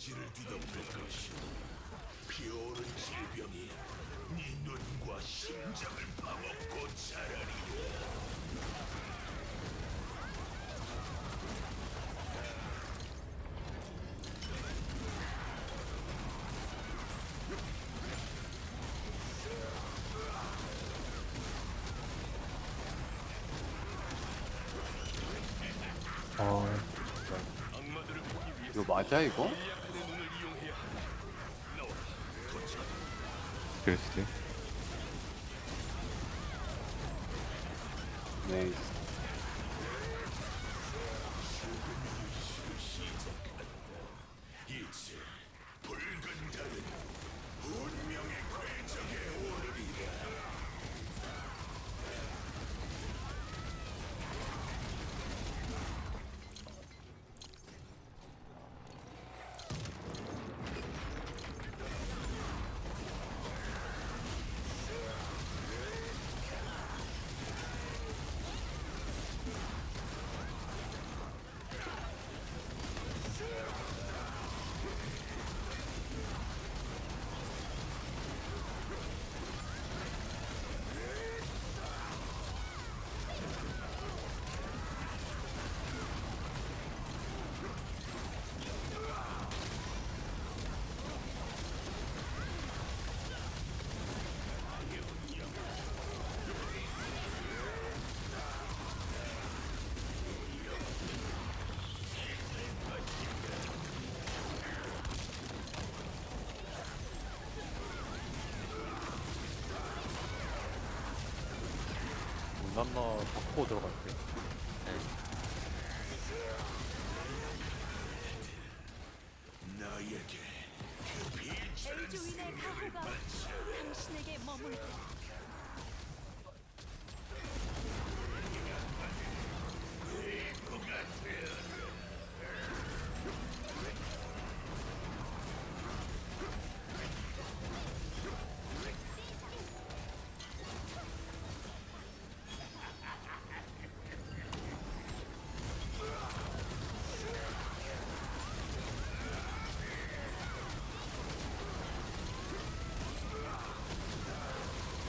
대지를 뒤덮을 것이오. 피어오른 질병이 네 눈과 심장을 파먹고 자라리라. 아, 이거 맞아 이거? 그랬을 네. 이제 붉은 달은 운명의 궤적에 오르리라. 문단너 잡고 들어갈게요. 나에게 그 엘주인의 가호가 당신에게 머물고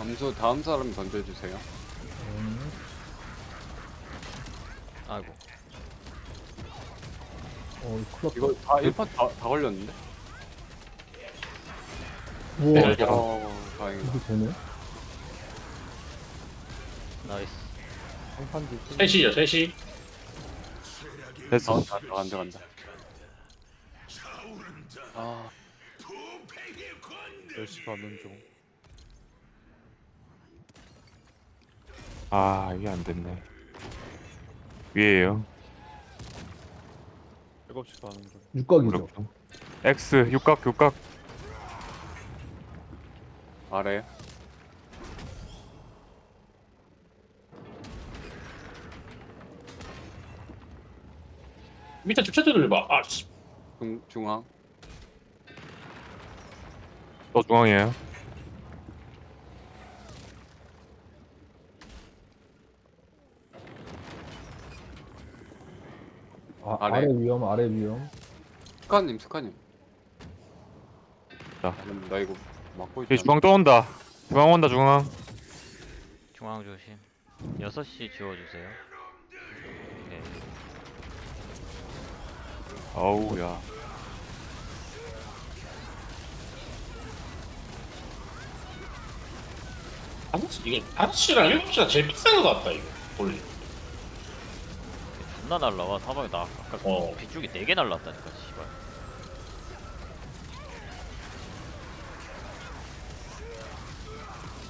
점수 다음 사람 던져주세요. 아이고 어, 큰일 이거 다 1파 다, 다 걸렸는데? 우와, 어, 다행이다. 이게 되네? 나이스 상판지. 3시요 3시 됐어. 어, 간다, 간다, 간다. 아, 부패의 권능. 10시 가는 중. 아 이게 안 됐네. 위에요. 7시 가는 중. 육각이죠. 그렇죠. X 육각 육각. 아래. 밑에 주차도 돌려봐 아 씨 중, 중앙. 또 중앙이에요. 아, 아래. 아래. 위험, 아래 위험. 스카님, 스카님. 자. 음, 나 이거 막고 이 있다. 중앙 또 온다. 중앙 온다 중앙. 중앙 조심 6시 지워주세요 오케이 어우 야. 아저씨 이거 5시랑 7시가 제일 비싼 것 같다 이거 원래 존나 날라와 사방에 나 아까 어. 빗줄기 4개 날랐다니까 씨발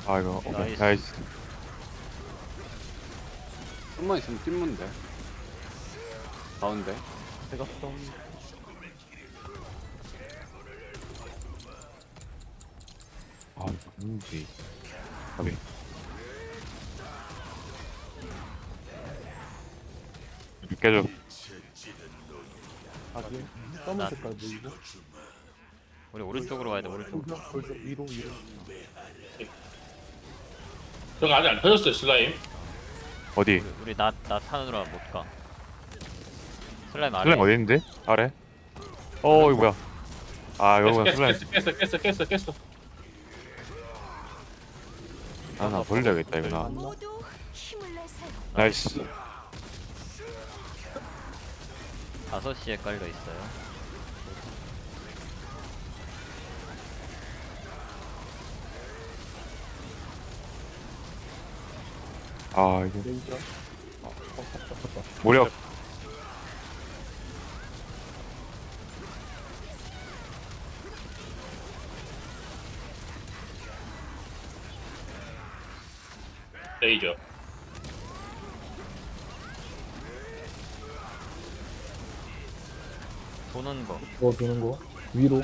아 이거 오케이 나이스. 나이스. 좀만 있으면 찐문데. 가운데. 제가 좀. 아 이거 뭔지. 오케 검은 색깔 보이고. 우리 오른쪽으로 가야 돼 오른쪽 돌죠. 위로, 위로. 저거 아직 안 터졌어요 슬라임 어디? 우리, 우리 나, 나 타느라 못가 슬라임 아래 슬라임 어디 있는데? 아래? 어 이거 뭐야? 아 깼어 슬라임 깼어 깼어 깼어 깼어 아나 돌려야겠다 이거 나 모두 힘을 내세요. 나이스 5시에 깔려 있어요. 아 이거. 레이저. 무력. 레이저 도는 거 그거 도는 거. 위로.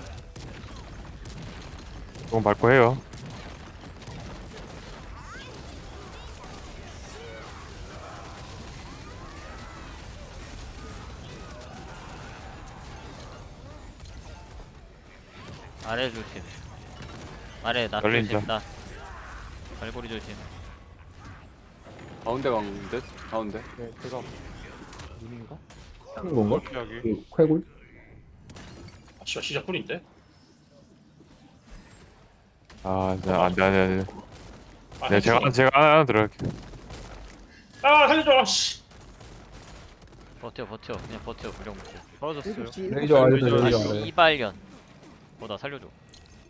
조금 밟고 해요 아래 조심 아래 나 열린다. 조심 나 발골이 조심 가운데 가운데 가운데 네, 제가 눈인가? 하는 건가? 여기 그 쾌굴? 아 씨발 시작 꿀인데? 아 진짜 안돼 안 돼 안 돼 아, 네 제가 제가 하나 들어갈게요. 아 살려줘 씨. 버텨 버텨. 그냥 버텨 무력 무력 떨어졌어요. 레이저 아래서 레이저. 이발견. 어나 살려줘.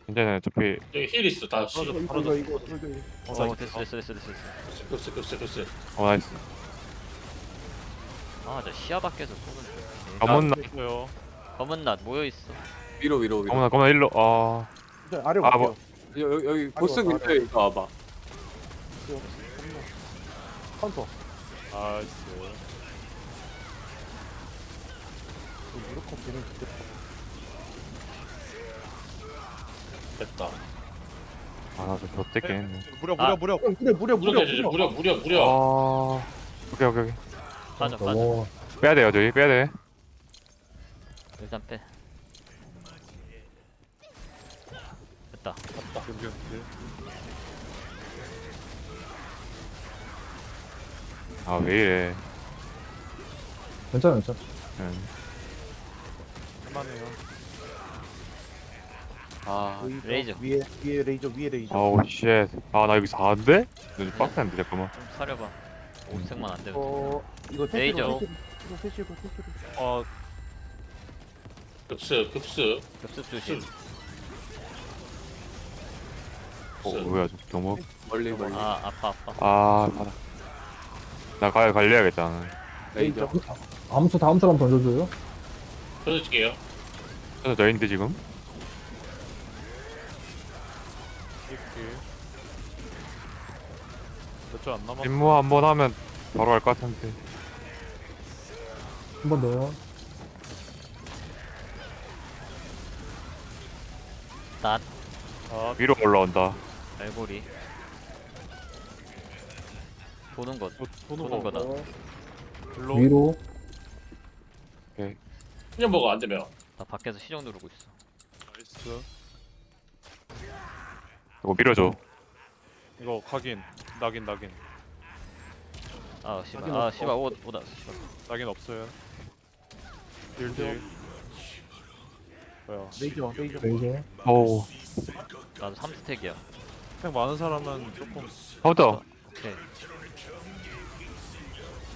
괜찮아요. 어차피 여기 힐 있어. 다 씨. 이거 이거 이거 이거 이거. 어 됐어 됐어 됐어 됐어 됐어. 급스 급스 급스 어. 나이스. 아저 시야 밖에서 쏘는 중. 검은 나 검은 낫 모여있어. 위로 위로 위로. 검은 나 검은 나 일로. 아. 저 아래 아, 볼게요. 여- 여기 여기 보스 밑에 이거 와봐. 카운터. 아이스 그 무조건 보면 좋겠다. 됐다. 아나좀 좆됐긴 했네. 무려 무려, 무려 어, 근데 무려 무려 무려 무려 무려 무려 아. 오케이 오케이 오케이. 빠져 어, 빼야 돼요 저희 빼야 돼 일단 빼 됐다 아왜 이래 괜찮아 괜찮아. 응. 아 레이저. 위에 위에 레이저 위에 레이저. 아우 쉣 아나 여기 4인데? 좀 빡센데 잠깐만 좀 사려봐 5색만 안 되면 어 이거 레이저. 세시로 세시로 세시로. 어 급스 급스 급습 조심. 어 뭐야 좀 너무 멀리 멀리. 아 아파 아파. 아 받아 나 가, 관리해야겠다 나는. 레이저 암수 다음 사람 던져줘요. 던져줄게요. 그래서 저인데 지금? 몇초 안 남았어? 임무 한 번 하면 바로 갈 것 같은데. 한 번 더. 낫 위로 올라온다. 발골이 도는 것. 도는 거다. 위로. 그냥 먹어 안 되면. 나 밖에서 시정 누르고 있어. 이거 밀어줘. 이거 각인 낙인 낙인. 아 씨발. 아. 씨발. 오 오다 씨발. 낙인 없어요. 딜딜 뭐야 레이저 레이저 나도 3스택이야. 생 많은 사람은 조금 카운터 오케이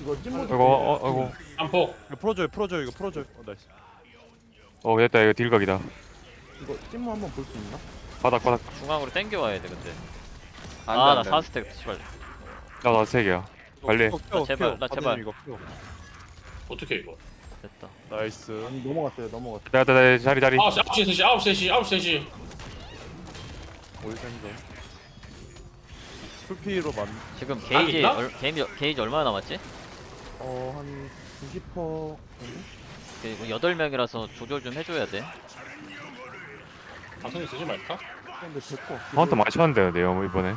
이거 찐모. 이거 어 이거. 안폭 이거 풀어줘요 풀어줘요 이거 풀어줘요. 어 나이스. 어 됐다. 이거 딜각이다. 이거 찐모 한번 볼 수 있나? 바닥 바닥. 중앙으로 땡겨와야 돼 근데. 아나 안돼 4스택 씨발. 나나 세 개야. 관리 키워, 키워, 아, 제발. 나 바드님 제발. 이거 키워. 어떻게 이거 됐다 나이스 아니 넘어갔어요 넘어갔어. 자, 자, 자, 자리 자리 아홉 시 아홉 시 셋시 아홉 시 셋시 아홉 시 셋시 올생점 풀피로 만 지금 게이지 있나? 얼, 게이지, 게이지 얼마나 남았지? 어 한 90% 정도? 그 8명이라서 조절 좀 해줘야 돼 방송에 쓰지 말까? 근데 됐고. 카운터 많이 쳤는데요 뭐 이번에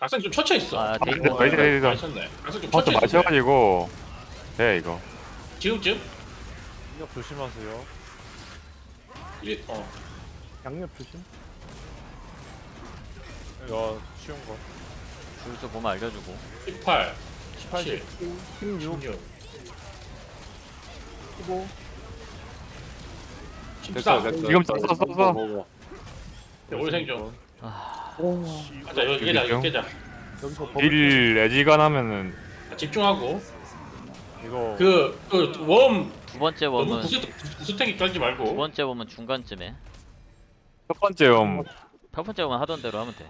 각성 좀 쳐쳐 있어 아, 데이터. 근데 레이저, 레이저. 많이 쳤네 각성 좀 카운터 쳐쳐 많이 있어 쳐가지고 돼 이거. 지금쯤 인력 조심하세요. 이- 어. 양옆 조심. 이거 쉬운 거. 줄수 보면 알려주고. 18 18, 17 16, 16 15. 14 됐어 됐어 지금 써, 써, 써, 써. 먹어, 먹어. 올 생존. 오 가자 여기 깨자 여기 깨자. 여기서 버블 딜 애지간 하면은 집중하고 이거 그그웜. 두 번째 너무 웜은 구스 구스탱이 깔지 두 말고. 번째 웜은 중간쯤에. 첫 번째 음첫 번째 웜은 하던 대로 하면 돼.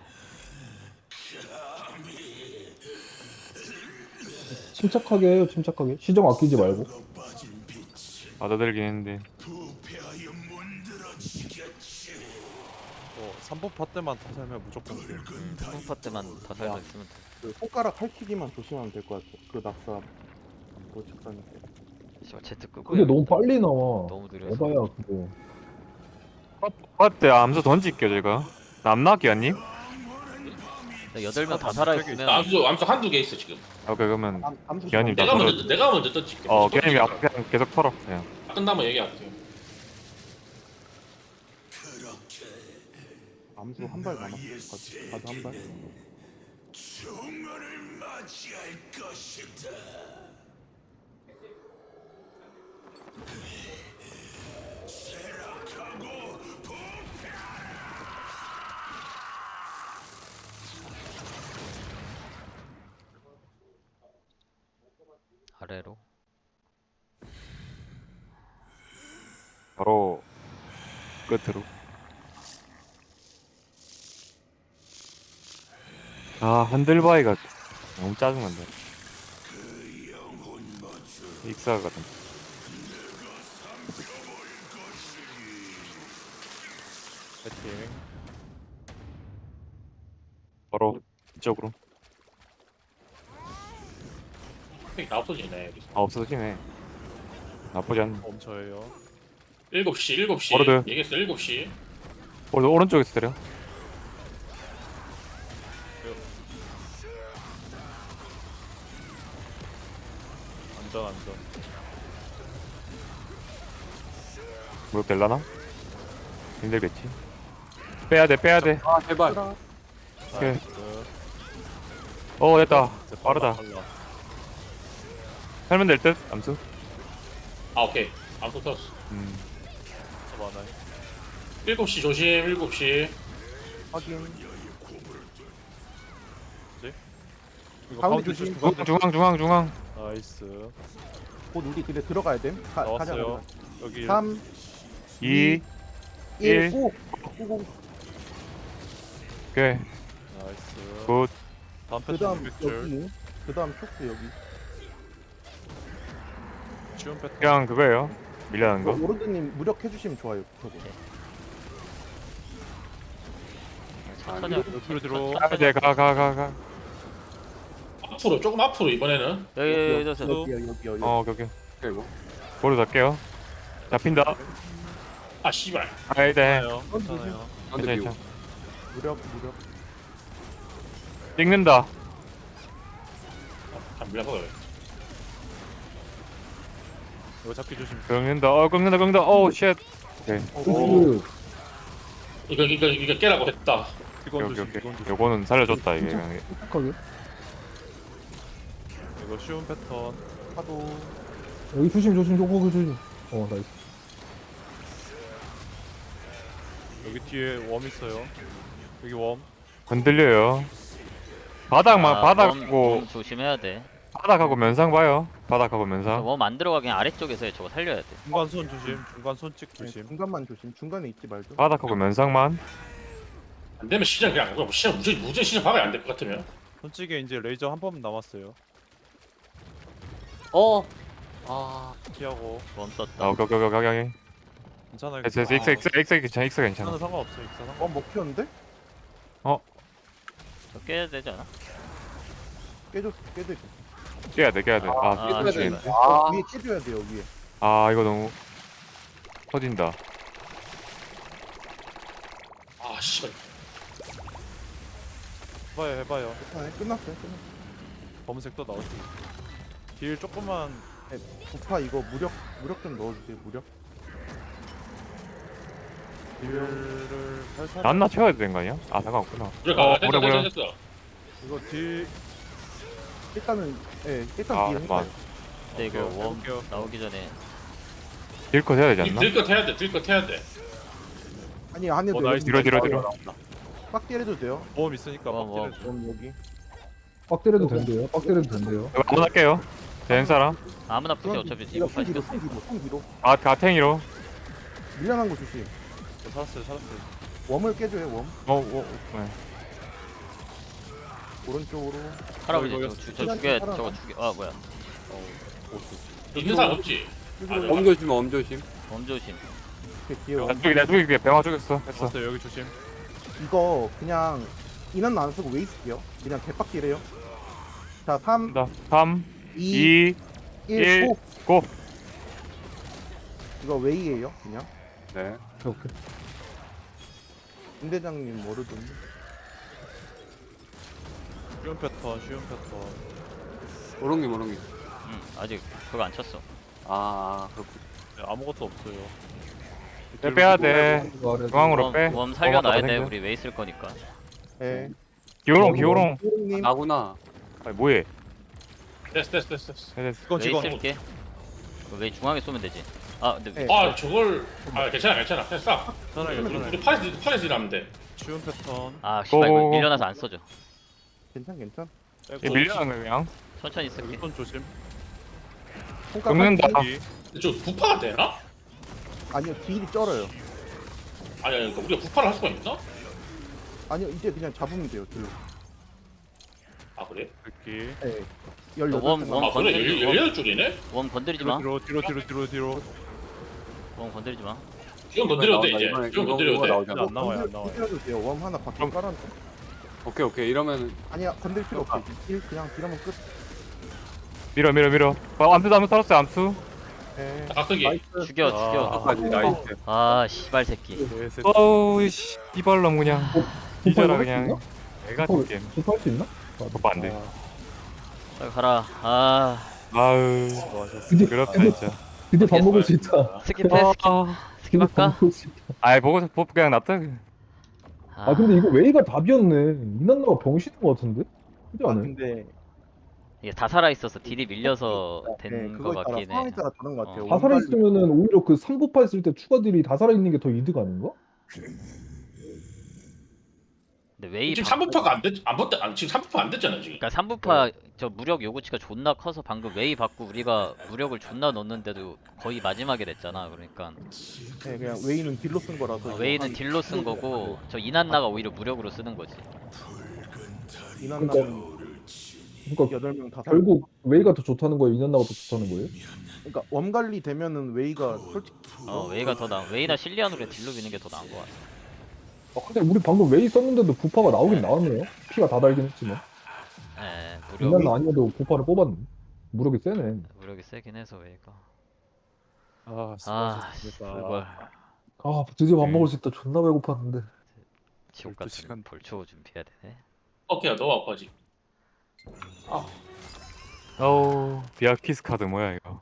침착하게 해요 침착하게. 시정 아끼지 말고. 받아들긴 했는데. 부패하여 문드러지겠지 뭐 3번 파 때만 타살면 무조건 돼. 상파 때만 다 살고 있으면 돼. 그 손가락 할퀴기만 조심하면 될 것 같아. 그 낙사 뭐 적당히 씨발 제트 끄고 근데 너무 빨리 나와. 너무 느려서. 에바야 그거. 파때 암수 던질게요 제가. 남나기 아님? 나 여덟 명 다 살아있으면 암수 암수 한두 개 있어 지금. 아 그러면 암- 암수 기아님 좀- 내가 나 먼저 내가 먼저 던질게. 어 기아님이 앞 그냥 계속 털어 그냥 끝나면 얘기할게요. 암수 한발 남았어. 가드 가드 한발. 종언을 맞이할 것이다 아래로? 바로 끝으로. 아 한들바이가 너무 짜증난다. 익사 같은 배팅. 바로 이쪽으로 다 없어지네 여기서 아 없어지네 나쁘지 않네 멈춰요. 7시 7시 워르드. 얘기했어 7시 오른 오른쪽에서 때려 안전 안전. 뭐 될라나? 힘들겠지 빼야 돼 빼야 돼어 아 제발 오케이. 나이스. 됐다 빠르다. 살면 될 듯 암수 아 오케이 암수 떴어 음 많아요. 7시 조심 7시 확인 이거 가운데 조심. 조심. 중앙 중앙 중앙 중앙 나이스. 곧 우리 근데 들어가야 돼 가, 가자 나왔어요. 여기 3 2 1 일. 5 5 오케이. 나이스. 굿. 다음 그 패턴 다음 준비줄 여기 그 다음 쇼크 여기. 쉬운 패턴. 그냥 그거예요. 밀려나는 거. 어, 오르드님 무력해주시면 좋아요 저거. 천천히 옆으로 들어. 아, 이제 가가가가. 앞으로 조금 앞으로 이번에는. 여기 여기 여기 여기 여기 여기 여기. 어 오케이 오케이. 그리고 보러 갈게요. 잡힌다. 아 씨발. 아이대 괜찮아요. 괜찮아요. 무력 무력. 찍는다. 안 밀려서 그래. 이거 잡기 조심. 긁는다. 어 긁는다 긁는다. 오우 쉣 오. 이거 이거 이거 깨라고 했다. 이건 오케이 조심. 오케이. 이건 조심. 요거는 살려줬다 이게 침착하게. 이거 쉬운 패턴. 파도. 여기 조심 조심 조금 조심. 어 나이스. 여기 뒤에 웜 있어요. 여기 웜. 건들려요 바닥만 아, 바닥하고 웜, 웜 조심해야 돼 바닥하고 면상 봐요 바닥하고 면상 웜 안 들어가게 아래쪽에서 저거 살려야 돼 중간 손 조심. 중간 손찍 네, 조심. 중간만 조심 중간에 있지 말죠 바닥하고 면상만 안 되면 시장 그냥 그냥 시장 무제 무제 시장 박으면 안될 것 같으면 손찌개 이제 레이저 한 번 남았어요. 어! 아 피하고. 웜 아 썼다 오케이 오케이 오케이 오케이 괜찮아요. 됐어 됐어 익사 익사 익사 괜찮아 괜찮아 괜찮아 상관없어. 익사 상관. 어 먹혔는데? 저 깨야 되지 않아? 깨졌어 깨져 깨야 돼 깨야 돼 아 아, 미치겠네 씨발. 아 위에 깨줘야 돼요 위에 아 이거 너무 터진다 아 씨발 해봐요 해봐요. 아, 끝났어요 끝났어요 검은색 또 나오지. 딜 조금만. 네, 부파 이거 무력 무력 좀 넣어주세요 무력 딜을 살살. 안나 채워야 되는 거 아니야? 아 상관없구나 들어가 어, 됐어 됐어 이거 딜. 일단은 예 일단 아 뒤에 해봐요 근데 이거 오케이, 웜 해볼게요. 나오기 전에 딜컷 해야 되지 않나? 들것 해야 돼 들것 해야 돼 아니 안 해도 어. 나이스. 뒤로 뒤로 뒤로 빡 때려도 돼요. 보험 있으니까 뭐, 막 뭐. 그럼 여기. 빡 때려도 된대요. 빡 때려도 된대요. 이거 한번 할게요 된 사람 아무나 푸시 어차피 이거 손 뒤로, 손 뒤로, 손 뒤로. 아 가탱이로 밀려난 거 조심. 저 살았어요 살았어요. 웜을 깨줘요, 웜. 어, 어, 네. 오른쪽으로. 할아버지 저거 죽- 저 죽여 살아나. 저거 죽여 아 뭐야 있는 사람 없지 쭉 엄조심 엄조심 엄조심 이렇게 뒤에 웜. 나 쪽이 내 쪽이 병화 쪽였어 됐어 왔어요 여기 조심. 이거 그냥 인원 안 쓰고 웨이 쓸게요. 그냥 개빡기래요. 자, 3, 자, 3 2, 2 1, 일. 고! 고! 이거 웨이예요, 그냥. 네 오케이. 김 대장님 모르던데. 쉬운 패턴 쉬운 패턴. 오롱님 오롱님 응 아직 그거 안 쳤어. 아 그렇군. 네, 아무것도 없어요. 빼, 빼야 돼. 중앙으로 웜, 빼. 웜 살려놔야 돼. 우리 웨이 쓸 거니까. 예. 기호롱 기호롱. 님. 나구나. 아니 뭐해? 됐어 됐어 됐어 됐어. 네, 됐어. 이건 웨이 지금 쓸게 웨이 중앙에 쏘면 되지 아 근데 네. 아 저걸 아 괜찮아 괜찮아 그냥 싸 편하게 우리 편하게. 팔에서 팔에서 일하면 돼 쉬운 패턴. 아 씨발 이거. 밀려나서 안 써져 괜찮, 괜찮. 얘 밀려난 거야 그냥 천천히 쓸게 여기 손 조심. 긁는다. 여기. 저 부파가 되나? 아니요, 딜이 쩔어요. 아니 아니 그러니까 우리가 부파를 할 수가 있나? 아니요, 이제 그냥 잡으면 돼요, 딜로. 아 그래? 여기. 예. 18. 웜, 웜. 아 건드리지 마. 18줄이네? 웜 건드리지 뒤로 마 뒤로 뒤로 뒤로 뒤로 뒤로. 웜 건드리지 마 이건 건드려도 돼 이제 이번에 이거- 건드려도 이거 돼 나오잖아 안 나와요 안 나와요. 건드려도 돼요. 웜 하나 밖에 그럼- 깔아놓고. 오케이 오케이 이러면 아니야, 건들 필요 없어. 딜 그냥 딜하면 끝. 밀어 밀어 밀어 어, 암수 암수 털었어요 암수 예. 깍두기 나이스. 죽여 아. 죽여 아까지 나이스 아 씨발 새끼 네, 셋. 어우 씨 이발놈 그냥 할수 그냥 어, 게임 할수 있나? 오빠 안돼 빨리 가라 아 아우 수고하셨습니다. 그렇다 진짜 드디어 밥 먹을 수 있다. 스킵해 스킵 아, 스킵 할까? 밥 먹을 수 있다. 아이 보고 보고 그냥 놨다 아 근데 이거 웨이가 답이었네. 이난나가 병신인 것 같은데? 그지 아, 않아요? 근데 이게 다 살아 있어서 딜이 밀려서 네, 된 거 그거에 따라 같긴 해 상황에 따라 다른 것 같아요. 어. 다 살아있으면은 오히려 그 3부파 했을 때 추가 딜이 다 살아있는 게 더 이득 아닌가? 근데 웨이 지금 방- 3부파가 안 됐, 안 됐, 안, 지금 3부파 안 됐잖아 지금 그러니까 3부파 저 무력 요구치가 존나 커서 방금 웨이 받고 우리가 무력을 존나 넣었는데도 거의 마지막에 됐잖아 그러니까 네, 그냥 웨이는 딜로 쓴 거라서. 어, 이거 웨이는 한 딜로 쓴 거고 저 이난나가 오히려 무력으로 쓰는 거지 이난 나는 그러니까 8명 다 살. 결국 웨이가 더 좋다는 거예요? 이난나가 더 좋다는 거예요? 그러니까 웜 관리 되면은 웨이가 솔직히 어 웨이가 더 나. 웨이나 실리안으로 딜로 미는 게 더 나은 거 같아 아, 근데 우리 방금 웨이 썼는데도 부파가 나오긴 나왔네요. 피가 다 달긴 했지만. 에 무력 이난나 아니어도 부파를 뽑았네. 무력이 세네. 무력이 세긴 해서 웨이가 아 아. 그걸 아 드디어 밥 먹을 수 있다. 존나 배고팠는데. 지옥 12 같은 시간. 볼초 준비해야 되네 오케이 너무 아파지 어우 비아키스 카드 뭐야 이거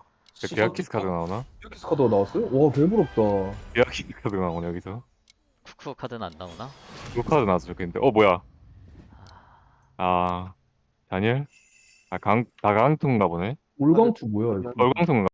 비아키스 카드 나오나? 여기서 카드가 나왔어요? 와 개부럽다. 비아키스 카드 나오네 여기서 쿠쿠 카드는 안 나오나? 그 카드 나와서 좋겠는데 어 뭐야 아 다니엘? 아 강, 다강통인가 보네 올강투 뭐야 이거? 얼강통인가